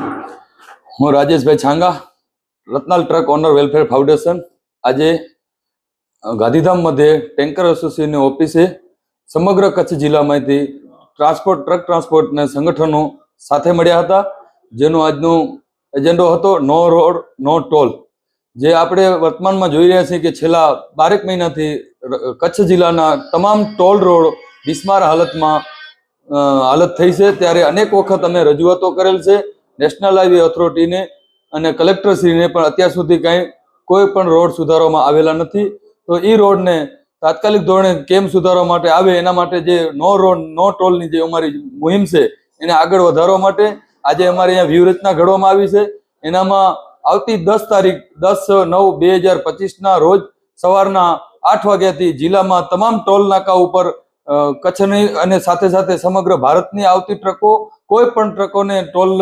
હું Rajeshbhai Changa, Ratnal truck owner welfare foundation. આજે ગાંધીધામ મધ્યે ટેન્કર એસોસિએશનની ઓફિસે સમગ્ર કચ્છ જિલ્લામાંથી ટ્રાન્સપોર્ટ, ટ્રક ટ્રાન્સપોર્ટના સંગઠનો સાથે મળ્યા હતા. જેનો આજનો એજન્ડો હતો નો રોડ, નો ટોલ. જે આપણે વર્તમાનમાં જોઈ રહ્યા છીએ કે છેલ્લા બારેક મહિનાથી કચ્છ જિલ્લાના તમામ ટોલ રોડ બિસ્માર હાલતમાં હાલત થઈ છે. ત્યારે અનેક વખત અમે રજૂઆતો કરેલ છે. નેશનલ હાઈવે ઓથોરિટીને અને કલેક્ટરશ્રીને પણ અત્યાર સુધી કાંઈ કોઈ પણ રોડ સુધારવામાં આવેલા નથી. તો એ રોડને તાત્કાલિક ધોરણે કેમ સુધારવા માટે આવે? એના માટે જે નો રોડ નો ટોલની જે અમારી મુહિમ છે, એને આગળ વધારવા માટે આજે અમારે અહીંયા વ્યૂહરચના ઘડવામાં આવી છે. એનામાં આવતી દસ તારીખ, દસ, નવ, બે હજાર પચીસના રોજ સવારના આઠ વાગ્યાથી જિલ્લામાં તમામ ટોલ નાકા ઉપર કચ્છની અને સાથે સાથે સમગ્ર ભારતની આવતી ટ્રકો, કોઈ પણ ટ્રકોને ટોલ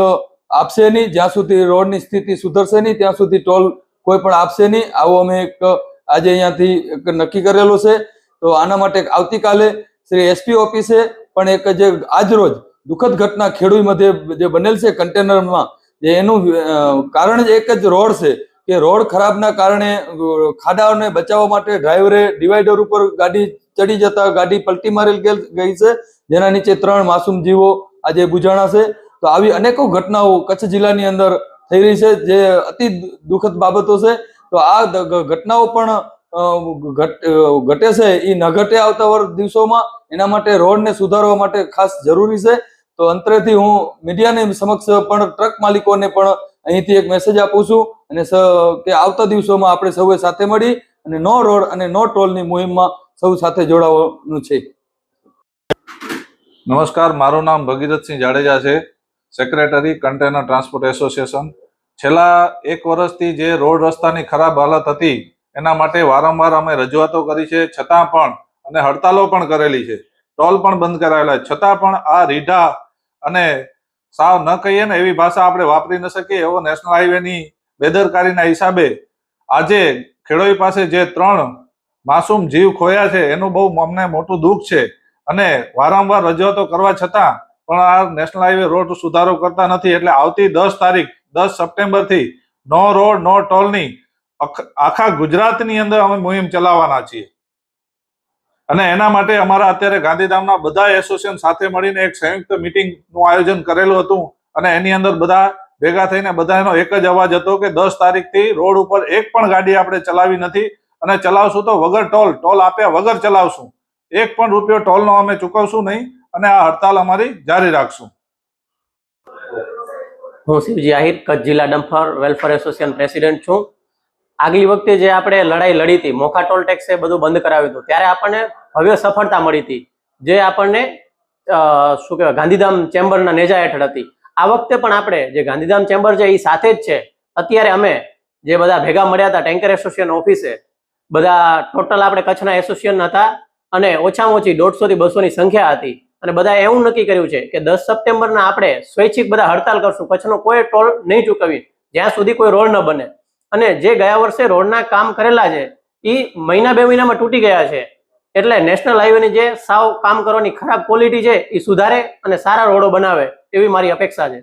આપશે નહીં. જ્યાં સુધી રોડની સ્થિતિ સુધરશે નહીં, ત્યાં સુધી ટોલ કોઈ પણ આપશે નહીં. આવો અમે એક, આજે અહીંયાથી નક્કી કરેલો છે. તો આના માટે આવતીકાલે શ્રી એસપી ઓફિસે પણ એક જે આજરોજ દુઃખદ ઘટના ખેડૂત મધ્યે જે બનેલ છે કન્ટેનરમાં, જે એનું કારણ જ એક જ રોડ છે કે રોડ ખરાબના કારણે ખાડાઓને બચાવવા માટે ડ્રાઈવરે ડિવાઈડર ઉપર ગાડી ચડી જતા ગાડી પલટી મારેલ ગઈ છે. જેના નીચે ત્રણ માસૂમ જીવો આજે બુજાણા છે. તો આવી અનેકો ઘટનાઓ કચ્છ જિલ્લાની અંદર થઈ રહી છે જે અતિ દુઃખદ બાબતો છે. તો આ ઘટનાઓ પણ ઘટ- છે એ ન ઘટે આવતા વર્ષ દિવસોમાં. એના માટે રોડને સુધારવા માટે ખાસ જરૂરી છે. તો અંતરેથી હું મીડિયાની સમક્ષ પણ, ટ્રક માલિકોને પણ અહીંથી એક મેસેજ આપું છું અને કે આવતા દિવસોમાં આપણે સૌએ સાથે મળી અને નો રોડ અને નો ટોલની મુહિમમાં સૌ સાથે જોડાવાનું છે. નમસ્કાર, મારું નામ ભગીરથસિંહ જાડેજા છે. સેક્રેટરી કન્ટેનર ટ્રાન્સપોર્ટ એસોસિએશન છેલ્લા એક વર્ષથી જે રોડ રસ્તાની ખરાબ હાલત હતી, એના માટે વારંવાર અમે રજૂઆતો કરી છે. છતાં પણ, અને હડતાલો પણ કરેલી છે. ટોલ પણ બંધ કરાયેલા. છતાં પણ આ રીઢા અને સાવ ન કહીએ ને એવી ભાષા આપણે વાપરી ન શકીએ એવો નેશનલ હાઈવેની બેદરકારીના હિસાબે આજે ખેડોઈ પાસે જે ત્રણ માસૂમ જીવ ખોયા છે, એનું બહુ અમને મોટું દુઃખ છે. અને વારંવાર રજૂઆતો કરવા છતાં પણ આ નેશનલ હાઈવે રોડ સુધારો કરતા નથી એટલે આવતી દસ તારીખ, દસ સપ્ટેમ્બરથી નો રોડ, નો ટોલની આખા ગુજરાતની અંદર અમે મુહિમ ચલાવવાના છીએ. અને એના માટે અમારા અત્યારે ગાંધીધામના બધા એસોસિએશન સાથે મળીને એક સંયુક્ત મિટિંગનું આયોજન કરેલું હતું અને એની અંદર બધા ભેગા થઈને બધાનો એક જ અવાજ હતો કે દસ તારીખથી રોડ ઉપર એક પણ ગાડી આપણે ચલાવી નથી અને ચલાવશું તો વગર ટોલ ટોલ આપ્યા વગર ચલાવશું. એક પણ રૂપિયો ટોલનો અમે ચૂકવશું નહીં. અને આ હડતાલ અમારી જારી રાખશું. હું શિવજી આહિર કચ્છ જિલ્લા ડમ્ફર વેલફેર એસોસિએશન પ્રેસિડેન્ટ છું. આગલી વખતે જે આપણે લડાઈ લડી હતી, મોખા ટોલ ટેક્સ બધું બંધ કરાવ્યું હતું, ત્યારે આપણને ભવ્ય સફળતા મળી હતી, જે આપણને શું કહેવાય, ગાંધીધામ ચેમ્બરના નેજા હેઠળ હતી. આ વખતે પણ આપણે, જે ગાંધીધામ ચેમ્બર છે, એ સાથે જ છે. અત્યારે અમે જે બધા ભેગા મળ્યા હતા, ટેન્કર એસોસિએશન ઓફિસે, બધા ટોટલ આપણે કચ્છના એસોસિએશન હતા, અને ઓછામાં ઓછી દોઢસો થી બસો સંખ્યા હતી. અને બધાએ એવું નક્કી કર્યું છે કે દસ સપ્ટેમ્બરના આપણે સ્વૈચ્છિક બધા હડતાલ કરશું. કચ્છનો કોઈ ટોલ નહીં ચૂકવી જ્યાં સુધી કોઈ રોડ ન બને. અને જે ગયા વર્ષે રોડના કામ કરેલા છે એ મહિના બે મહિનામાં તૂટી ગયા છે. એટલે નેશનલ હાઈવેની જે સાવ કામ કરવાની ખરાબ ક્વોલિટી છે એ સુધારે અને સારા રોડો બનાવે એવી મારી અપેક્ષા છે.